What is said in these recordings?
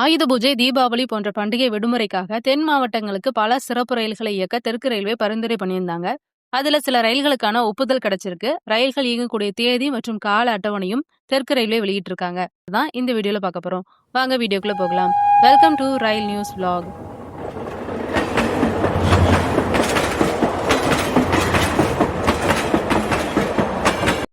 ஆயுத பூஜை தீபாவளி போன்ற பண்டிகை விடுமுறைக்காக தென் மாவட்டங்களுக்கு பல சிறப்பு ரயில்களை இயக்க தெற்கு ரயில்வே பரிந்துரை பண்ணியிருந்தாங்க. அதுல சில ரயில்களுக்கான ஒப்புதல் கிடைச்சிருக்கு. ரயில்கள் இயங்கக்கூடிய தேதி மற்றும் கால அட்டவணையும் தெற்கு ரயில்வே வெளியிட்டிருக்காங்க. தான் இந்த வீடியோல பார்க்க போறோம். வாங்க வீடியோக்குள்ள போகலாம். Welcome to rail news vlog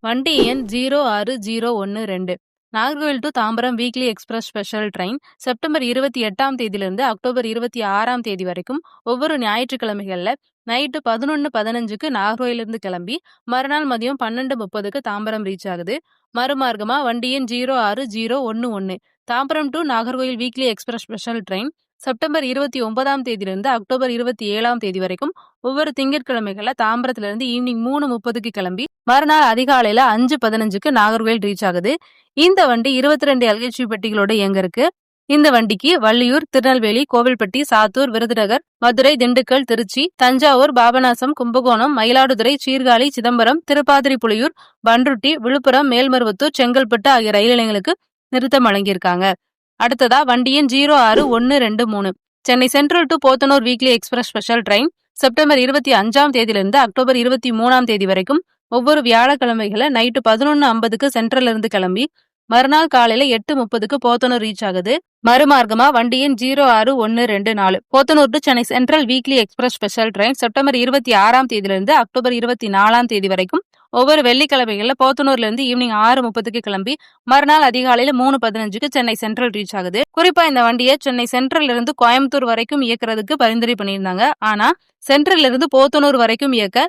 வண்டி எண் ஜீரோ ஆறு ஜீரோ ஒன்று ரெண்டு. Nagercoil to Tambaram weekly express special train September இருபத்தி எட்டாம் தேதியிலிருந்து அக்டோபர் இருபத்தி ஆறாம் தேதி வரைக்கும் ஒவ்வொரு ஞாயிற்றுக்கிழமைகளில் நைட்டு பதினொன்று பதினஞ்சுக்கு நாகர்கோயிலிருந்து கிளம்பி மறுநாள் மதியம் பன்னெண்டு முப்பதுக்கு தாம்பரம் ரீச் ஆகுது. மறுமார்க்கமாக வண்டி எண் ஜீரோ ஆறு ஜீரோ ஒன்று ஒன்று Tambaram to Nagercoil weekly express special train September இருபத்தி ஒன்பதாம் தேதியிலிருந்து அக்டோபர் இருபத்தி ஏழாம் தேதி வரைக்கும் ஒவ்வொரு திங்கட்கிழமைகள்ல தாம்பரத்திலிருந்து ஈவினிங் மூணு முப்பதுக்கு கிளம்பி மறுநாள் அதிகாலையில அஞ்சு பதினஞ்சுக்கு நாகர்கோவில் ரீச் ஆகுது. இந்த வண்டி இருபத்தி ரெண்டு எல்ஹெச்பி பெட்டிகளோட இயங்க இருக்கு. இந்த வண்டிக்கு வள்ளியூர் திருநெல்வேலி கோவில்பட்டி சாத்தூர் விருதுநகர் மதுரை திண்டுக்கல் திருச்சி தஞ்சாவூர் பாபநாசம் கும்பகோணம் மயிலாடுதுறை சீர்காழி சிதம்பரம் திருப்பாதிரிப்புலியூர் பண்ருட்டி விழுப்புரம் மேல்மருவத்தூர் செங்கல்பட்டு ஆகிய ரயில் நிலையங்களுக்கு நிறுத்தம் வழங்கியிருக்காங்க. அடுத்ததா வண்டியின் ஜீரோ ஆறு ஒன்னு ரெண்டு மூணு. Chennai central to Podanur weekly express special train September இருபத்தி அஞ்சாம் தேதியிலிருந்து அக்டோபர் இருபத்தி மூணாம் தேதி வரைக்கும் ஒவ்வொரு வியாழக்கிழமைகளை நைட்டு பதினொன்று ஐம்பதுக்கு சென்ட்ரல்ல இருந்து கிளம்பி மறுநாள் காலையில எட்டு முப்பதுக்கு போத்தனூர் ரீச் ஆகுது. மறுமார்க்கமா வண்டியின் ஜீரோ ஆறு ஒன்னு ரெண்டு நாலு. Podanur to Chennai central weekly express special train September இருபத்தி ஆறாம் தேதியிலிருந்து அக்டோபர் இருபத்தி நாலாம் தேதி வரைக்கும் ஒவ்வொரு வெள்ளிக்கிழமைகள்ல போத்தனூர்ல இருந்து ஈவினிங் ஆறு முப்பதுக்கு கிளம்பி மறுநாள் அதிகாலையில மூணு பதினஞ்சுக்கு சென்னை சென்ட்ரல் ரீச் ஆகுது. குறிப்பா இந்த வண்டியை சென்னை சென்ட்ரல்ல இருந்து கோயம்புத்தூர் வரைக்கும் இயக்குறதுக்கு பரிந்துரை பண்ணியிருந்தாங்க. ஆனா சென்ட்ரல்ல இருந்து போத்தனூர் வரைக்கும் இயக்க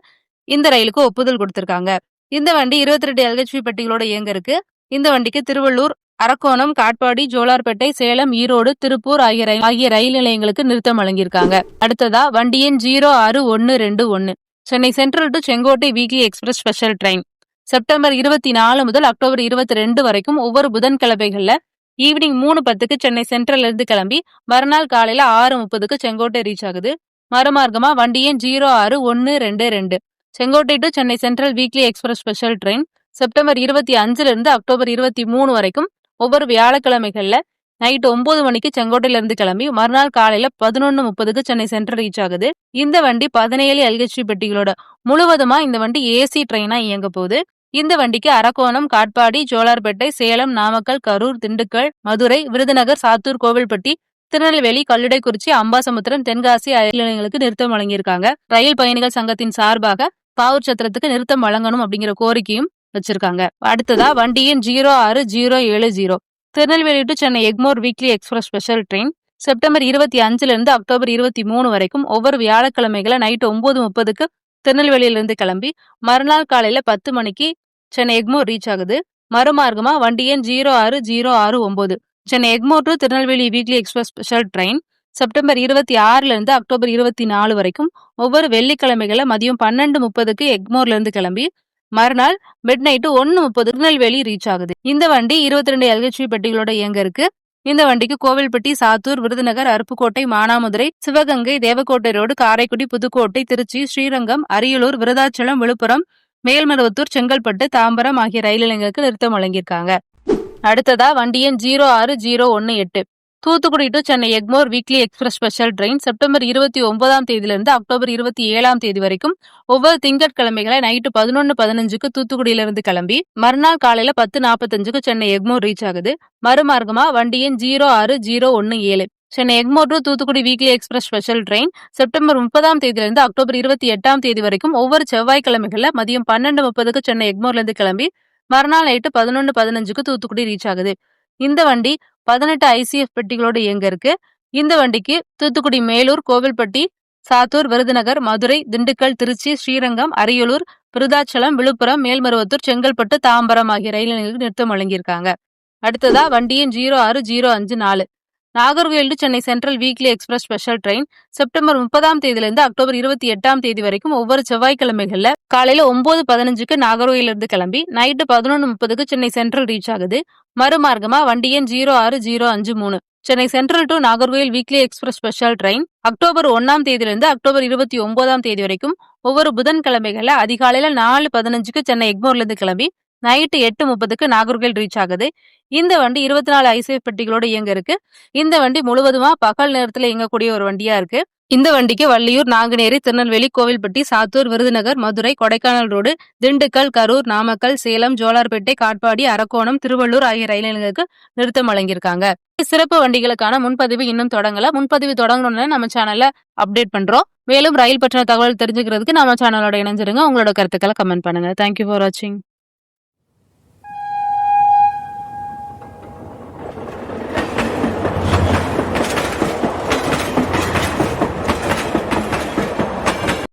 இந்த ரயிலுக்கு ஒப்புதல் கொடுத்திருக்காங்க. இந்த வண்டி இருபத்தி ரெண்டு எல்ஹெச்பி பெட்டிகளோட இயங்க இருக்கு. இந்த வண்டிக்கு திருவள்ளூர் அரக்கோணம் காட்பாடி ஜோலார்பேட்டை சேலம் ஈரோடு திருப்பூர் ஆகிய ஆகிய ரயில் நிலையங்களுக்கு நிறுத்தம் வழங்கியிருக்காங்க. அடுத்ததா வண்டியின் ஜீரோ ஆறு ஒன்னு ரெண்டு ஒன்னு Chennai central to Sengottai weekly express special train. September இருபத்தி நாலு முதல் அக்டோபர் இருபத்தி ரெண்டு வரைக்கும் ஒவ்வொரு புதன்கிழமைகள்ல ஈவினிங் மூணு பத்துக்கு சென்னை சென்ட்ரல்ல இருந்து கிளம்பி மறுநாள் காலையில ஆறு முப்பதுக்கு செங்கோட்டை ரீச் ஆகுது. மறுமார்க்கமா வண்டியின் ஜீரோ ஆறு ஒன்னு ரெண்டு ரெண்டு Sengottai to Chennai central weekly express special train. September இருபத்தி அஞ்சுல இருந்து அக்டோபர் இருபத்தி மூணு வரைக்கும் ஒவ்வொரு வியாழக்கிழமைகள்ல நைட் ஒன்பது மணிக்கு செங்கோட்டையில இருந்து கிளம்பி மறுநாள் காலையில பதினொன்னு முப்பதுக்கு சென்னை சென்ட்ரல் ரீச் ஆகுது. இந்த வண்டி பதினேழு எல்ஹெச்பி பெட்டிகளோட முழுவதுமா இந்த வண்டி ஏசி ட்ரெயினா இயங்க போகுது. இந்த வண்டிக்கு அரக்கோணம் காட்பாடி ஜோலார்பேட்டை சேலம் நாமக்கல் கரூர் திண்டுக்கல் மதுரை விருதுநகர் சாத்தூர் கோவில்பட்டி திருநெல்வேலி கல்லுடைக்குறிச்சி அம்பாசமுத்திரம் தென்காசி நிலையங்களுக்கு நிறுத்தம் வழங்கியிருக்காங்க. ரயில் பயணிகள் சங்கத்தின் சார்பாக பாவூர் சத்திரத்துக்கு நிறுத்தம் வழங்கணும் அப்படிங்கிற கோரிக்கையும் வச்சிருக்காங்க. அடுத்ததா வண்டியின் ஜீரோ ஆறு ஜீரோ ஏழு zero. Tirunelveli to Chennai Egmore weekly express special train September இருபத்தி அஞ்சுல இருந்து அக்டோபர் இருபத்தி மூணு வரைக்கும் ஒவ்வொரு வியாழக்கிழமைகளை நைட் ஒன்பது முப்பதுக்கு திருநெல்வேலியிலிருந்து கிளம்பி மறுநாள் காலையில பத்து மணிக்கு சென்னை எக்மோர் ரீச் ஆகுது. மறுமார்க்கமா வண்டி எண் ஜீரோ ஆறு ஜீரோ ஆறு ஒன்பது. Chennai Egmore to Tirunelveli weekly express special train September இருபத்தி ஆறுல இருந்து அக்டோபர் இருபத்தி நாலு வரைக்கும் ஒவ்வொரு வெள்ளிக்கிழமைகளை மதியம் பன்னெண்டு முப்பதுக்கு எக்மோர்ல இருந்து கிளம்பி மறுநாள் மிட் நைட்டு ஒன்னு முப்பது திருநெல்வேலி ரீச் ஆகுது. இந்த வண்டி இருபத்தி ரெண்டு எல்ஹெச்பி பெட்டிகளோட இயங்க இருக்கு. இந்த வண்டிக்கு கோவில்பட்டி சாத்தூர் விருதுநகர் அருப்புக்கோட்டை மானாமதுரை சிவகங்கை தேவக்கோட்டை ரோடு காரைக்குடி புதுக்கோட்டை திருச்சி ஸ்ரீரங்கம் அரியலூர் விருதாச்சலம் விழுப்புரம் மேல்மருவத்தூர் செங்கல்பட்டு தாம்பரம் ஆகிய ரயில் நிலையங்களுக்கு நிறுத்தம் வழங்கியிருக்காங்க. அடுத்ததா வண்டி எண் ஜீரோ ஆறு ஜீரோ ஒன்னு எட்டு. Thoothukudi to Chennai Egmore weekly express special train September இருபத்தி ஒன்பதாம் தேதியிலிருந்து அக்டோபர் இருபத்தி ஏழாம் தேதி வரைக்கும் ஒவ்வொரு திங்கட்கிழமைகளை நைட்டு பதினொன்று பதினஞ்சுக்கு தூத்துக்குடியிலிருந்து கிளம்பி மறுநாள் காலையில பத்து நாற்பத்தஞ்சுக்கு சென்னை எக்மோர் ரீச் ஆகுது. மறுமார்க்கமா வண்டியின் ஜீரோ ஆறு ஜீரோ ஒன்று ஏழு. Chennai Egmore to Thoothukudi weekly express special train September முப்பதாம் தேதியிலிருந்து அக்டோபர் இருபத்தி எட்டாம் தேதி வரைக்கும் ஒவ்வொரு செவ்வாய்க்கிழமைகளில் மதியம் பன்னெண்டு முப்பதுக்கு சென்னை எக்மோர்லேருந்து கிளம்பி மறுநாள் நைட்டு பதினொன்று பதினஞ்சுக்கு தூத்துக்குடி ரீச் ஆகுது. இந்த வண்டி பதினெட்டு ஐசிஎஃப் பெட்டிகளோடு இயங்க இருக்கு. இந்த வண்டிக்கு தூத்துக்குடி மேலூர் கோவில்பட்டி சாத்தூர் விருதுநகர் மதுரை திண்டுக்கல் திருச்சி ஸ்ரீரங்கம் அரியலூர் விருதாச்சலம் விழுப்புரம் மேல்மருவத்தூர் செங்கல்பட்டு தாம்பரம் ஆகிய ரயில் நிலையங்களுக்கு நிறுத்தம் வழங்கியிருக்காங்க. அடுத்ததா வண்டியின் ஜீரோ ஆறு ஜீரோ அஞ்சு நாலு. Nagercoil to Chennai central weekly express special train. September முப்பதாம் தேதியிலிருந்து அக்டோபர் இருபத்தி எட்டாம் தேதி வரைக்கும் ஒவ்வொரு செவ்வாய்க்கிழமைகளில் காலையில ஒன்பது பதினஞ்சுக்கு நாகர்கோயிலிருந்து கிளம்பி நைட்டு பதினொன்று முப்பதுக்கு சென்னை சென்ட்ரல் ரீச் ஆகுது. மறுமார்க்கமா வண்டி எண் ஜீரோ ஆறு ஜீரோ அஞ்சு மூணு. Chennai central to Nagercoil weekly express special train October ஒன்னாம் தேதியிலிருந்து அக்டோபர் இருபத்தி ஒன்பதாம் தேதி வரைக்கும் ஒவ்வொரு புதன்கிழமைகளில் அதிகாலையில நாலு பதினஞ்சுக்கு சென்னை எக்மோர்ல இருந்து கிளம்பி நைட்டு எட்டு முப்பதுக்கு நாகர்கோவில் ரீச் ஆகுது. இந்த வண்டி இருபத்தி நாலு ஐசிஎஃப் பெட்டிகளோட இயங்க இருக்கு. இந்த வண்டி முழுவதுமா பகல் நேரத்துல இயங்கக்கூடிய ஒரு வண்டியா இருக்கு. இந்த வண்டிக்கு வள்ளியூர் நாங்குநேரி திருநெல்வேலி கோவில்பட்டி சாத்தூர் விருதுநகர் மதுரை கொடைக்கானல் ரோடு திண்டுக்கல் கரூர் நாமக்கல் சேலம் ஜோலார்பேட்டை காட்பாடி அரக்கோணம் திருவள்ளூர் ஆகிய ரயில் நிலையங்களுக்கு நிறுத்தம் வழங்கியிருக்காங்க. சிறப்பு வண்டிகளுக்கான முன்பதிவு இன்னும் தொடங்கல. முன்பதிவு தொடங்கணும்னு நம்ம சேனல்ல அப்டேட் பண்றோம். மேலும் ரயில் பற்றின தகவல் தெரிஞ்சுக்கிறதுக்கு நம்ம சேனலோட இணைஞ்சிருங்க. உங்களோட கருத்துக்களை கமெண்ட் பண்ணுங்க. தேங்க்யூ ஃபார் வாட்சிங்